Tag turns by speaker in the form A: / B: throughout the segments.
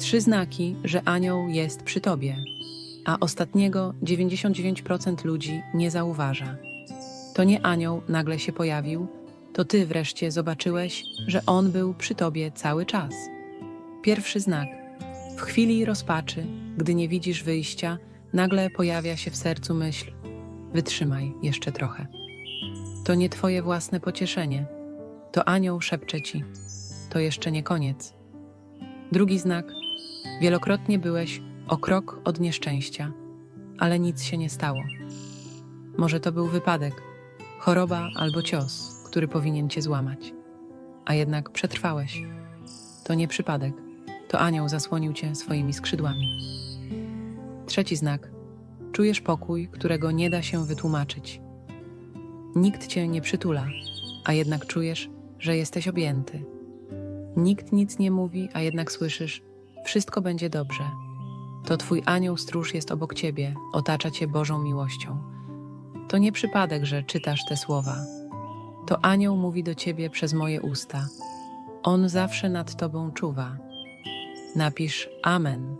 A: Trzy znaki, że anioł jest przy tobie, a ostatniego 99% ludzi nie zauważa. To nie anioł nagle się pojawił, to ty wreszcie zobaczyłeś, że on był przy tobie cały czas. Pierwszy znak. W chwili rozpaczy, gdy nie widzisz wyjścia, nagle pojawia się w sercu myśl: wytrzymaj jeszcze trochę. To nie twoje własne pocieszenie. To anioł szepcze ci: to jeszcze nie koniec. Drugi znak. Wielokrotnie byłeś o krok od nieszczęścia, ale nic się nie stało. Może to był wypadek, choroba albo cios, który powinien cię złamać. A jednak przetrwałeś. To nie przypadek. To anioł zasłonił cię swoimi skrzydłami. Trzeci znak. Czujesz pokój, którego nie da się wytłumaczyć. Nikt cię nie przytula, a jednak czujesz, że jesteś objęty. Nikt nic nie mówi, a jednak słyszysz: wszystko będzie dobrze. To twój anioł stróż jest obok ciebie, otacza cię Bożą miłością. To nie przypadek, że czytasz te słowa. To anioł mówi do ciebie przez moje usta. On zawsze nad tobą czuwa. Napisz Amen,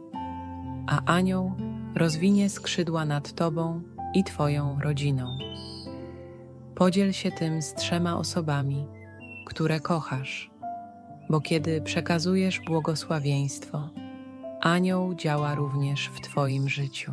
A: a anioł rozwinie skrzydła nad tobą i twoją rodziną. Podziel się tym z trzema osobami, które kochasz, bo kiedy przekazujesz błogosławieństwo, anioł działa również w twoim życiu.